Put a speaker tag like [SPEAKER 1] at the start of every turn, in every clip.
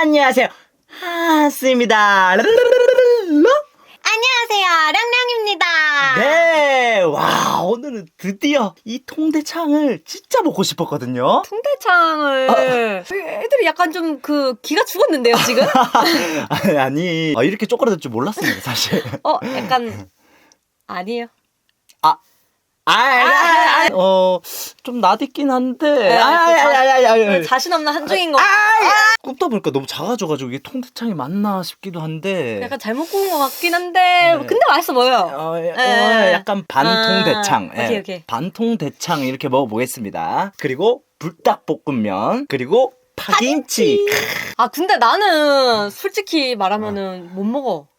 [SPEAKER 1] 안녕하세요. 하스입니다.
[SPEAKER 2] 안녕하세요, 량량입니다.
[SPEAKER 1] 네, 와, 오늘은 드디어 이 통대창을 진짜 먹고 싶었거든요.
[SPEAKER 2] 통대창을 애들이 약간 좀 그 기가 죽었는데요 지금?
[SPEAKER 1] 아니, 아니, 아, 이렇게 쪼그라들 줄 몰랐습니다, 사실.
[SPEAKER 2] 어 약간 아니에요.
[SPEAKER 1] 아, 아, 아, 아, 어, 한데. 아, 아, 아, 아, 아, 아,
[SPEAKER 2] 자신 없는 한중인 거.
[SPEAKER 1] 굽다 보니까 너무 작아져가지고 이게 통대창이 맞나 싶기도 한데.
[SPEAKER 2] 약간 잘못 구운 것 같긴 한데
[SPEAKER 1] 네.
[SPEAKER 2] 근데 맛있어 보여요.
[SPEAKER 1] 어, 예,
[SPEAKER 2] 에.
[SPEAKER 1] 어, 약간 반통대창.
[SPEAKER 2] 아,
[SPEAKER 1] 예,
[SPEAKER 2] 오케이, 오케이.
[SPEAKER 1] 반통대창 이렇게 먹어보겠습니다. 그리고 불닭볶음면, 그리고 파김치.
[SPEAKER 2] 아 근데 나는 솔직히 말하면은 못 먹어.
[SPEAKER 1] 아,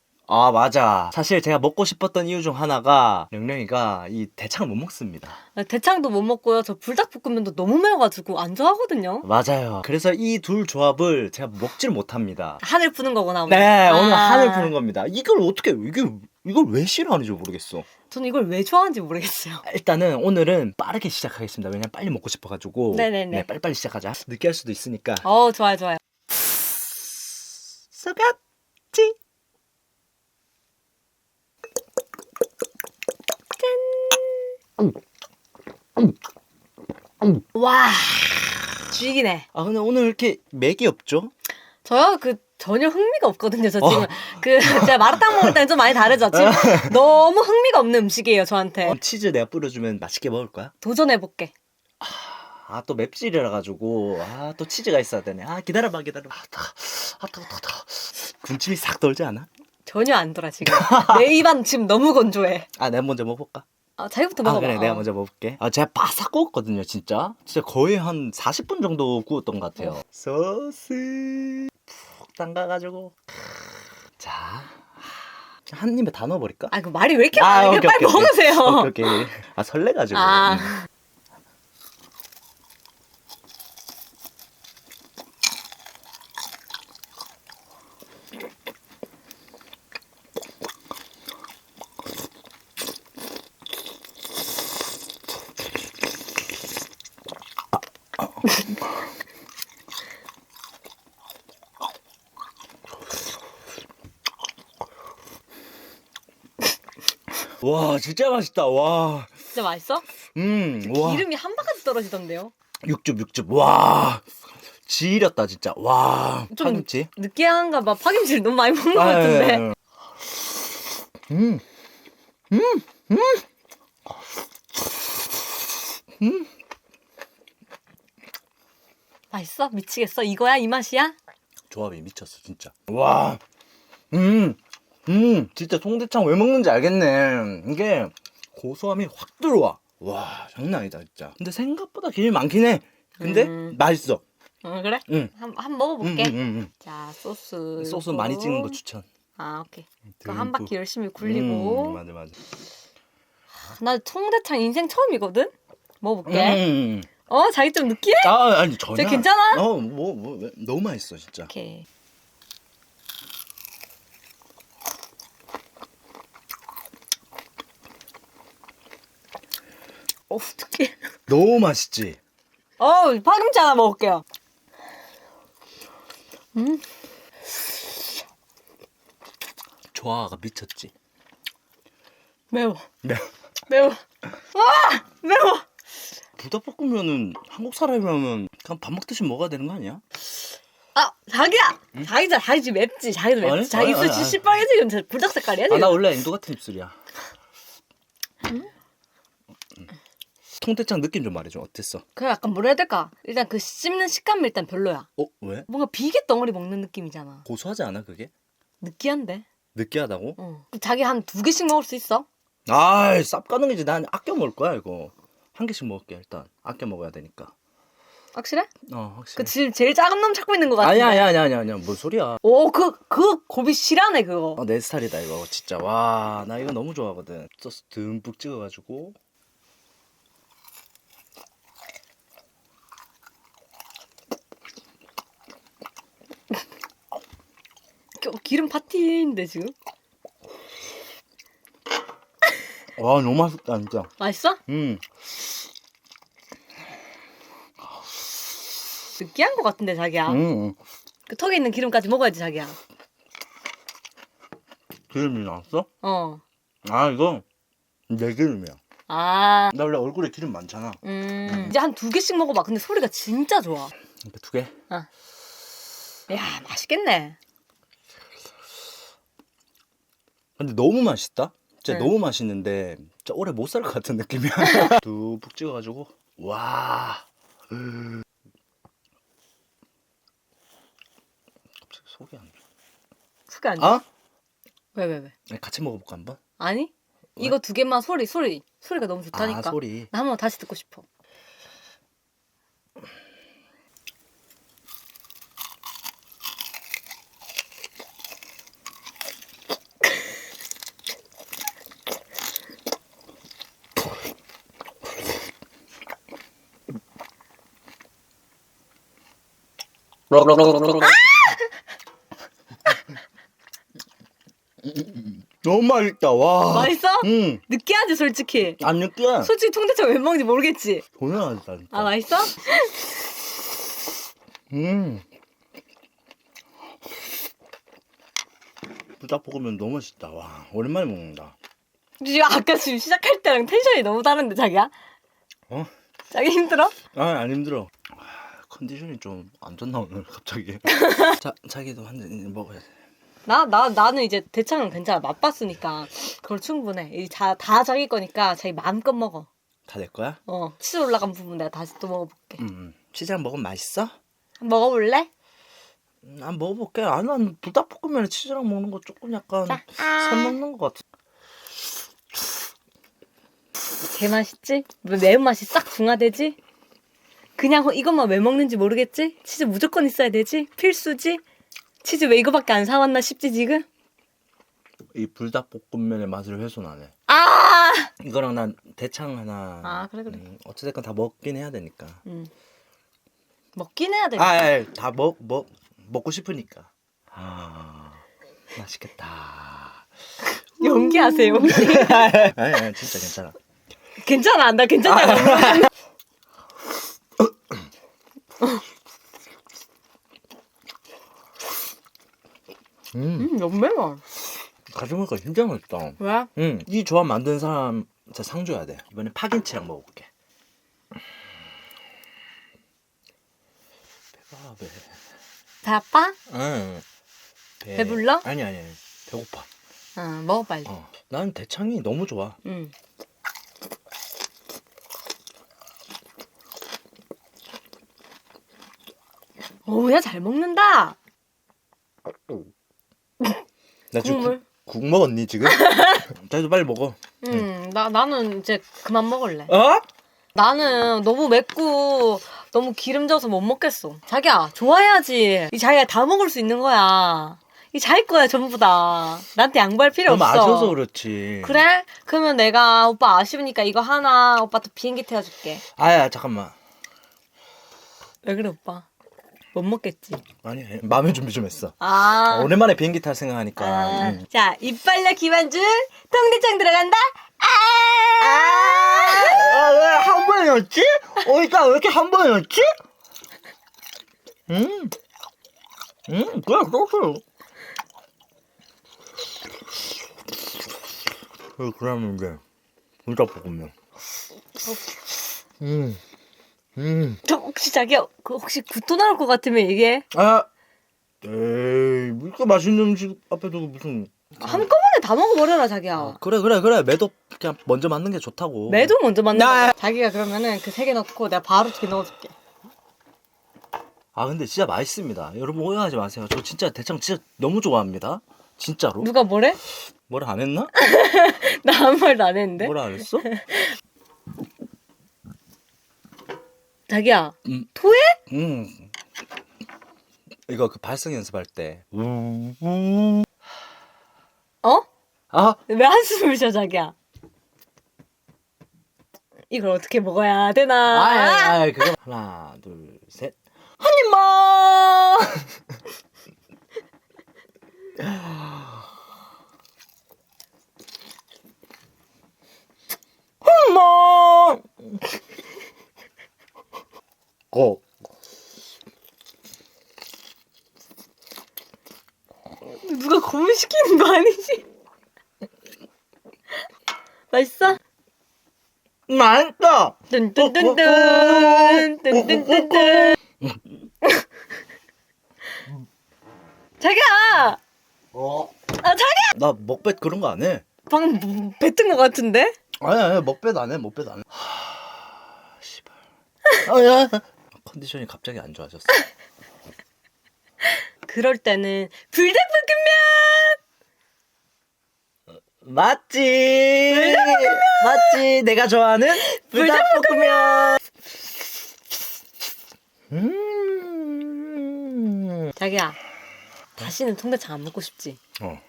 [SPEAKER 1] 맞아. 사실 제가 먹고 싶었던 이유 중 하나가 영령이가 이 대창을 못 먹습니다.
[SPEAKER 2] 대창도 못 먹고요. 저 불닭볶음면도 너무 매워가지고 안 좋아하거든요.
[SPEAKER 1] 맞아요. 그래서 이 둘 조합을 제가 먹지를 못합니다.
[SPEAKER 2] 하늘 푸는 거구나. 오늘.
[SPEAKER 1] 네, 오늘
[SPEAKER 2] 아.
[SPEAKER 1] 한을 푸는 겁니다. 이걸 어떻게, 이게, 이걸 왜 싫어하는지 모르겠어.
[SPEAKER 2] 저는 이걸 왜 좋아하는지 모르겠어요.
[SPEAKER 1] 일단은 오늘은 빠르게 시작하겠습니다. 왜냐면 빨리 먹고 싶어가지고.
[SPEAKER 2] 네네네.
[SPEAKER 1] 네, 빨리빨리 시작하자. 느끼할 수도 있으니까.
[SPEAKER 2] 어 좋아요 좋아요.
[SPEAKER 1] 속았지?
[SPEAKER 2] 와 죽이네.
[SPEAKER 1] 아, 근데 오늘 이렇게 맥이 없죠?
[SPEAKER 2] 저요 그 전혀 흥미가 없거든요. 저 지금
[SPEAKER 1] 어.
[SPEAKER 2] 그 제가 마라탕 먹을 때는 좀 많이 다르죠. 지금 너무 흥미가 없는 음식이에요 저한테.
[SPEAKER 1] 어, 치즈 내가 뿌려주면 맛있게 먹을 거야?
[SPEAKER 2] 도전해 볼게.
[SPEAKER 1] 아, 또 맵찔이라 가지고. 아, 또 치즈가 있어야 되네. 아, 기다려봐, 기다려봐. 아, 따가. 아, 따가, 따가, 따가. 군침이 싹 돌지 않아?
[SPEAKER 2] 전혀 안 돌아 지금. 내 입안 지금 너무 건조해.
[SPEAKER 1] 아, 내가 먼저 먹어볼까?
[SPEAKER 2] 아 자기부터
[SPEAKER 1] 아,
[SPEAKER 2] 먹어봐.
[SPEAKER 1] 그래, 내가
[SPEAKER 2] 어.
[SPEAKER 1] 먼저 먹어볼게. 아, 제가 바삭 구웠거든요, 진짜. 진짜 거의 한 40분 정도 구웠던 것 같아요. 소스 푹 담가가지고. 자, 한 입에 다 넣어버릴까?
[SPEAKER 2] 아 그 말이 왜 이렇게
[SPEAKER 1] 아,
[SPEAKER 2] 많아?
[SPEAKER 1] 오케이,
[SPEAKER 2] 빨리
[SPEAKER 1] 오케이, 오케이.
[SPEAKER 2] 먹으세요.
[SPEAKER 1] 오케이, 오케이. 아, 설레가지고.
[SPEAKER 2] 아.
[SPEAKER 1] 음. 와, 진짜 맛있다. 와.
[SPEAKER 2] 진짜 맛있어?
[SPEAKER 1] 음, 와.
[SPEAKER 2] 기름이 한 바가지 떨어지던데요.
[SPEAKER 1] 육즙, 육즙. 와. 지렸다, 진짜. 와.
[SPEAKER 2] 좀
[SPEAKER 1] 파김치.
[SPEAKER 2] 느끼한가 봐. 파김치를 너무 많이 먹는 것
[SPEAKER 1] 아,
[SPEAKER 2] 같은데.
[SPEAKER 1] 예, 예. 음. 음. 음.
[SPEAKER 2] 맛있어? 미치겠어? 이거야? 이 맛이야?
[SPEAKER 1] 조합이 미쳤어, 진짜. 와. 음. 음. 진짜 통대창 왜 먹는지 알겠네. 이게 고소함이 확 들어와. 와, 장난 아니다, 진짜. 근데 생각보다 기름이 많긴 해. 근데
[SPEAKER 2] 음.
[SPEAKER 1] 맛있어.
[SPEAKER 2] 응 그래?
[SPEAKER 1] 응.
[SPEAKER 2] 한, 한
[SPEAKER 1] 음,
[SPEAKER 2] 먹어볼게.
[SPEAKER 1] 음, 음,
[SPEAKER 2] 자 소스.
[SPEAKER 1] 음. 소스. 많이 찍는 거 추천.
[SPEAKER 2] 아 오케이. 그. 한 바퀴 열심히
[SPEAKER 1] 음,
[SPEAKER 2] 굴리고.
[SPEAKER 1] 맞아, 맞아.
[SPEAKER 2] 나 통대창 인생 처음이거든. 먹어볼게.
[SPEAKER 1] 음.
[SPEAKER 2] 어 자기 좀 느끼해?
[SPEAKER 1] 아, 아니 전혀.
[SPEAKER 2] 저 괜찮아?
[SPEAKER 1] 어, 뭐, 뭐 왜- 너무 맛있어 진짜.
[SPEAKER 2] 오케이. 어 어떡해.
[SPEAKER 1] 너무 맛있지.
[SPEAKER 2] 어 파김치 하나 먹을게요. 음
[SPEAKER 1] 조화가 미쳤지.
[SPEAKER 2] 매워
[SPEAKER 1] 네.
[SPEAKER 2] 매워. 와 매워.
[SPEAKER 1] 불닭볶음면은 한국 사람이라면 그냥 밥 먹듯이 먹어야 되는 거 아니야?
[SPEAKER 2] 아 자기야 자기도 자기 집 맵지 자기도 맵지
[SPEAKER 1] 아니,
[SPEAKER 2] 자기
[SPEAKER 1] 아니,
[SPEAKER 2] 입술
[SPEAKER 1] 아니, 아니.
[SPEAKER 2] 시뻘개지금 불닭 색깔이야
[SPEAKER 1] 아,
[SPEAKER 2] 지금
[SPEAKER 1] 나 원래 인도 같은 입술이야. 통대창 느낌 좀 말해줘. 어땠어?
[SPEAKER 2] 그 약간 뭐라 해야 될까 일단 그 씹는 식감이 일단 별로야
[SPEAKER 1] 어, 왜?
[SPEAKER 2] 뭔가 비계 덩어리 먹는 느낌이잖아
[SPEAKER 1] 고소하지 않아 그게?
[SPEAKER 2] 느끼한데
[SPEAKER 1] 느끼하다고?
[SPEAKER 2] 어. 그 자기 한 두 개씩 먹을 수 있어
[SPEAKER 1] 아이, 쌉 가는 게지. 난 아껴 먹을 거야 이거. 한 개씩 먹을게 일단. 아껴 먹어야 되니까.
[SPEAKER 2] 확실해?
[SPEAKER 1] 어, 확실히.
[SPEAKER 2] 그 지금 제일 작은 놈 찾고 있는 것 같은데
[SPEAKER 1] 아니야, 아니야, 아니야, 아니야. 뭔 소리야?
[SPEAKER 2] 오그 그 고비 실하네 그거
[SPEAKER 1] 어, 내 스타일이다 이거 진짜 와 나 이거 너무 좋아하거든 소스 듬뿍 찍어가지고
[SPEAKER 2] 기- 기름 파티인데 지금
[SPEAKER 1] 와 너무 맛있다 진짜
[SPEAKER 2] 맛있어?
[SPEAKER 1] 음
[SPEAKER 2] 느끼한 것 같은데 자기야
[SPEAKER 1] 음.
[SPEAKER 2] 그 턱에 있는 기름까지 먹어야지 자기야.
[SPEAKER 1] 기름이 나왔어?
[SPEAKER 2] 어.
[SPEAKER 1] 아 이거 내 기름이야.
[SPEAKER 2] 아.
[SPEAKER 1] 나 원래 얼굴에 기름 많잖아.
[SPEAKER 2] 음. 이제 한 두 개씩 먹어봐. 근데 소리가 진짜 좋아.
[SPEAKER 1] 이렇게 두 개.
[SPEAKER 2] 야 맛있겠네.
[SPEAKER 1] 근데 너무 맛있다. 진짜
[SPEAKER 2] 네.
[SPEAKER 1] 너무 맛있는데 진짜 오래 못 살 것 같은 느낌이야. 뚝뚝 찍어가지고 와. 갑자기 속이 안 좋아.
[SPEAKER 2] 속이 안 좋아.
[SPEAKER 1] 아?
[SPEAKER 2] 왜 왜 왜?
[SPEAKER 1] 아니, 같이 먹어볼까 한번?
[SPEAKER 2] 아니? 이거 두 개만 소리 소리 소리가 너무 좋다니까.
[SPEAKER 1] 아 소리.
[SPEAKER 2] 나 한번 다시 듣고 싶어.
[SPEAKER 1] 너무 맛있다. 와.
[SPEAKER 2] 맛있어?
[SPEAKER 1] 응.
[SPEAKER 2] 느끼하지 솔직히.
[SPEAKER 1] 안 느끼해.
[SPEAKER 2] 솔직히 통대창 왜 먹는지 모르겠지.
[SPEAKER 1] 안 맛있다.
[SPEAKER 2] 아 맛있어?
[SPEAKER 1] 음. 불닭볶음면 너무 맛있다. 와 오랜만에 먹는다.
[SPEAKER 2] 지금 아까 지금 시작할 때랑 텐션이 너무 다른데 자기야?
[SPEAKER 1] 어?
[SPEAKER 2] 자기 힘들어?
[SPEAKER 1] 아 안 힘들어. 아, 컨디션이 좀 안 좋나 오늘 갑자기. 자 자기도 한 잔 먹어야 돼.
[SPEAKER 2] 나, 나, 나는 이제 대창은 괜찮아. 맛봤으니까. 그걸 충분해. 이 다, 다 자기 거니까 자기 마음껏 먹어.
[SPEAKER 1] 다 내 거야?
[SPEAKER 2] 어. 치즈 올라간 부분 내가 다시 또 먹어볼게.
[SPEAKER 1] 음. 치즈랑 먹으면 맛있어?
[SPEAKER 2] 먹어볼래?
[SPEAKER 1] 음, 난 먹어볼게. 아, 난 불닭볶음면에 치즈랑 먹는 거 조금 약간
[SPEAKER 2] 자,
[SPEAKER 1] 선 넘는 것 같아.
[SPEAKER 2] 개 맛있지? 뭐 매운맛이 싹 중화되지? 그냥 어, 이것만 왜 먹는지 모르겠지? 치즈 무조건 있어야 되지? 필수지? 치즈 왜 이거밖에 안 사왔나 싶지 지금?
[SPEAKER 1] 이 불닭볶음면의 맛을 훼손하네.
[SPEAKER 2] 아!
[SPEAKER 1] 이거랑 난 대창 하나.
[SPEAKER 2] 아, 그래, 그래.
[SPEAKER 1] 음, 어찌됐건 다 먹긴 해야 되니까.
[SPEAKER 2] 음. 먹긴 해야 돼.
[SPEAKER 1] 아, 아, 다 먹, 먹, 먹고 싶으니까. 아, 맛있겠다.
[SPEAKER 2] 연기하세요.
[SPEAKER 1] 아니, 아니, 진짜 괜찮아.
[SPEAKER 2] 괜찮아. 나 괜찮다고.
[SPEAKER 1] 음,
[SPEAKER 2] 음, 너무 매워.
[SPEAKER 1] 같이 먹으니까 진짜 맛있다.
[SPEAKER 2] 왜?
[SPEAKER 1] 음, 이 조합 만든 사람 진짜 상 줘야 돼. 이번엔 파김치랑 먹어볼게. 배가 배.
[SPEAKER 2] 배 아파?
[SPEAKER 1] 응. 배.
[SPEAKER 2] 배불러?
[SPEAKER 1] 아니 아니 아니. 배고파.
[SPEAKER 2] 응, 먹어 빨리.
[SPEAKER 1] 어. 난 대창이 너무 좋아.
[SPEAKER 2] 응. 오야 잘 먹는다.
[SPEAKER 1] 나 지금
[SPEAKER 2] 국물?
[SPEAKER 1] 국, 국 먹었니 지금? 자기도 빨리 먹어.
[SPEAKER 2] 응, 나 나는 이제 그만 먹을래.
[SPEAKER 1] 어?
[SPEAKER 2] 나는 너무 맵고 너무 기름져서 못 먹겠어. 자기야, 좋아해야지. 이 자기가 다 먹을 수 있는 거야. 이 자기 거야 전부 다. 나한테 양보할 필요
[SPEAKER 1] 너무
[SPEAKER 2] 없어.
[SPEAKER 1] 아쉬워서 그렇지.
[SPEAKER 2] 그래? 그러면 내가 오빠 아쉬우니까 이거 하나 오빠한테 비행기 태워줄게.
[SPEAKER 1] 아야 잠깐만.
[SPEAKER 2] 왜 그래 오빠? 못 먹겠지.
[SPEAKER 1] 아니 마음의 준비 좀 했어.
[SPEAKER 2] 아.
[SPEAKER 1] 오랜만에 비행기 탈 생각하니까.
[SPEAKER 2] 아.
[SPEAKER 1] 음.
[SPEAKER 2] 자, 이빨려 김한준 통대창 들어간다. 아!
[SPEAKER 1] 아, 왜한 번이었지? 어, 일단 왜 이렇게 한 번이었지? 음, 음, 그래. 그, 그러면 이제, 불닭볶음면. 음, 음.
[SPEAKER 2] 저 혹시 자기야, 그 혹시 구토 나올 것 같으면 얘기해.
[SPEAKER 1] 아, 에이, 뭐 이렇게 맛있는 음식 앞에 두고 무슨.
[SPEAKER 2] 한꺼번에 다 먹어버려라 자기야.
[SPEAKER 1] 아, 그래, 그래, 그래. 매도 그냥 먼저 맞는 게 좋다고.
[SPEAKER 2] 매도 먼저 만든
[SPEAKER 1] 나-
[SPEAKER 2] 거야. 자기가 그러면은 그 세 개 넣고 내가 바로 두 개 넣어줄게.
[SPEAKER 1] 아, 근데 진짜 맛있습니다. 여러분 오해하지 마세요. 저 진짜 대창 진짜 너무 좋아합니다. 진짜로.
[SPEAKER 2] 누가 뭐래?
[SPEAKER 1] 뭐라 안 했나?
[SPEAKER 2] 나 아무 말도 안 했는데.
[SPEAKER 1] 뭐라 안 했어?
[SPEAKER 2] 자기야,
[SPEAKER 1] 음.
[SPEAKER 2] 토해?
[SPEAKER 1] 음. 이거 그 발성 연습할 때.
[SPEAKER 2] 어?
[SPEAKER 1] 아,
[SPEAKER 2] 왜 한숨을 쉬어 자기야? 이걸 어떻게 먹어야 되나?
[SPEAKER 1] 아이, 아이, 그거 하나, 둘, 셋.
[SPEAKER 2] 한 입만.
[SPEAKER 1] 엄마. 고.
[SPEAKER 2] 누가 고문 시키는 거 아니지? 맛있어?
[SPEAKER 1] 맛있다.
[SPEAKER 2] 뚠뚠뚠뚠 뚠뚠뚠뚠 자기야!
[SPEAKER 1] 어.
[SPEAKER 2] 아 자기야!
[SPEAKER 1] 나 먹뱃 그런 거 안 해.
[SPEAKER 2] 방금 뱉은 거 같은데?
[SPEAKER 1] 아니 아니 먹뱃 안 해. 먹뱃 안 해. 하, 씨발. 아야. 컨디션이 갑자기 안 좋아졌어.
[SPEAKER 2] 그럴 때는 불닭볶음면!
[SPEAKER 1] 맞지. 맞지. 내가 좋아하는 불닭볶음면. 음.
[SPEAKER 2] 자기야 다시는 통대창 안 먹고 싶지?
[SPEAKER 1] 어.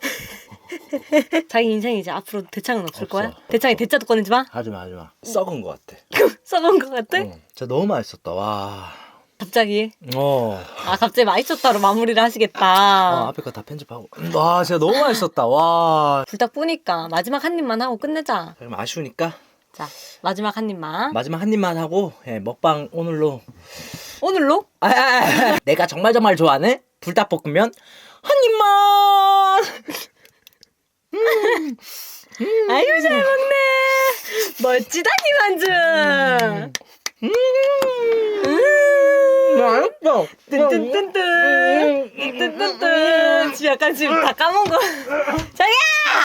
[SPEAKER 2] 자기 인생에 이제 앞으로 대창은 없을
[SPEAKER 1] 없어.
[SPEAKER 2] 거야? 대창에 대자도 꺼내지 마?
[SPEAKER 1] 하지 마 하지 마. 썩은 거 같아.
[SPEAKER 2] 써본 거 같아?
[SPEAKER 1] 어. 진짜 너무 맛있었다. 와.
[SPEAKER 2] 갑자기
[SPEAKER 1] 어.
[SPEAKER 2] 아 갑자기 맛있었다로 마무리를 하시겠다
[SPEAKER 1] 아, 앞에 거 다 편집하고. 와, 진짜 너무 맛있었다. 와.
[SPEAKER 2] 불닭 뿌니까 마지막 한 입만 하고 끝내자
[SPEAKER 1] 그럼 아쉬우니까
[SPEAKER 2] 자 마지막 한 입만
[SPEAKER 1] 마지막 한 입만 하고 예, 먹방 오늘로
[SPEAKER 2] 오늘로?
[SPEAKER 1] 아, 아, 아, 내가 정말 정말 좋아하는 불닭볶음면 한 입만.
[SPEAKER 2] 아이고 잘 먹네 멋지다 김한준
[SPEAKER 1] 음. 맛있어.
[SPEAKER 2] 뜬뜬뜬 뜬. 뜬뜬뜬. 지금 약간 지금 다 까먹은 거. 자기야